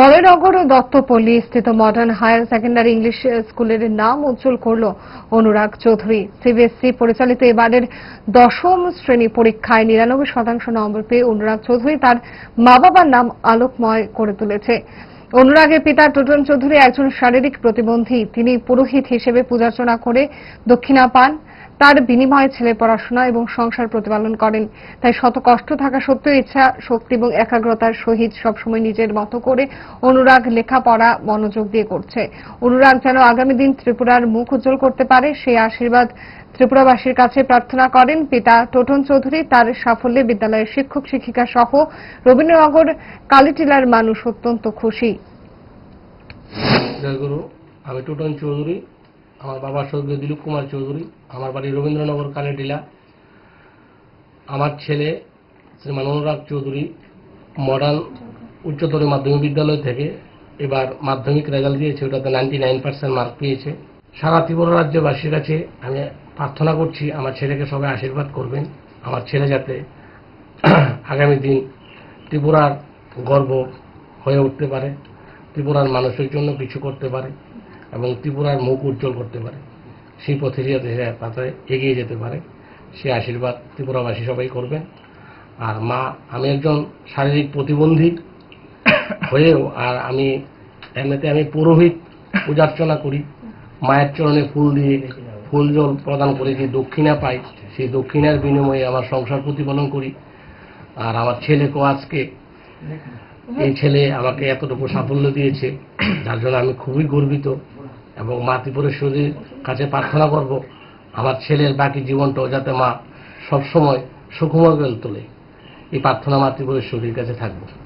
বড়নগর দত্তপল্লী স্থিত modern higher secondary English স্কুলের নাম উজ্জ্বল করল অনুরাগ চৌধুরী। সিবিএসসি পরিচালিত এবারের দশম শ্রেণি পরীক্ষায় নিরানব্বই শতাংশ নম্বর পেয়ে অনুরাগ চৌধুরী তার মা বাবার নাম আলোকময় করে তুলেছে। অনুরাগের পিতা টোটন চৌধুরী একজন শারীরিক প্রতিবন্ধী। তিনি পুরোহিত হিসেবে পূজার্চনা করে দক্ষিণা পান। তার বিনিময়ে ছেলে পড়াশোনা এবং সংসার প্রতিপালন করেন। তাই শত কষ্ট থাকা সত্ত্বেও ইচ্ছা, শক্তি এবং একাগ্রতার সহিত সবসময় নিজের মতো করে অনুরাগ লেখাপড়া মনোযোগ দিয়ে করছে। অনুরাগ যেন আগামী দিন ত্রিপুরার মুখ উজ্জ্বল করতে পারে সেই আশীর্বাদ ত্রিপুরাবাসীর কাছে প্রার্থনা করেন। পিতা টোটন চৌধুরী তার সাফল্যে বিদ্যালয়ের শিক্ষক, শিক্ষিকা সহ রবীন্দ্রনগর কালীটিলার মানুষ অত্যন্ত খুশি। আমি টুটন চৌধুরী আমার বাবা স্বর্গীয় দিলীপ কুমার চৌধুরী, আমার বাড়ি রবীন্দ্রনগর কালীটিলা আমার ছেলে শ্রীমান অনুরাগ চৌধুরী মডার্ন উচ্চতর মাধ্যমিক বিদ্যালয় থেকে এবার মাধ্যমিক রেজাল্ট দিয়েছে, ওটাতে নাইনটি নাইন পার্সেন্ট মার্ক পেয়েছে। সারা ত্রিপুরা রাজ্যবাসীর কাছে আমি প্রার্থনা করছি, আমার ছেলেকে সবাই আশীর্বাদ করবেন। আমার ছেলে যাতে আগামী দিন ত্রিপুরার গর্ব হয়ে উঠতে পারে, ত্রিপুরার মানুষের জন্য কিছু করতে পারে। এবং ত্রিপুরার মুখ উজ্জ্বল করতে পারে। সেই পথে যাতে সে তাতে এগিয়ে যেতে পারে, সে আশীর্বাদ ত্রিপুরাবাসী সবাই করবেন। আর মা, আমি একজন শারীরিক প্রতিবন্ধী হয়েও আর আমি এমনিতে আমি পুরোহিত পূজার্চনা করি। মায়ের চরণে ফুল দিয়ে ফুল জল প্রদান করে যে দক্ষিণা পাই, সেই দক্ষিণার বিনিময়ে আমার সংসার প্রতিপালন করি। আর আমার ছেলেকেও আজকে এই ছেলে আমাকে এতটুকু সাফল্য দিয়েছে, যার জন্য আমি খুবই গর্বিত। এবং মা ত্রিপুরেশ্বরীর কাছে প্রার্থনা করব, আমার ছেলের বাকি জীবনটাও যাতে মা সবসময় সুখময় করে তোলে। এই প্রার্থনা মা ত্রিপুরেশ্বরীর কাছে থাকব।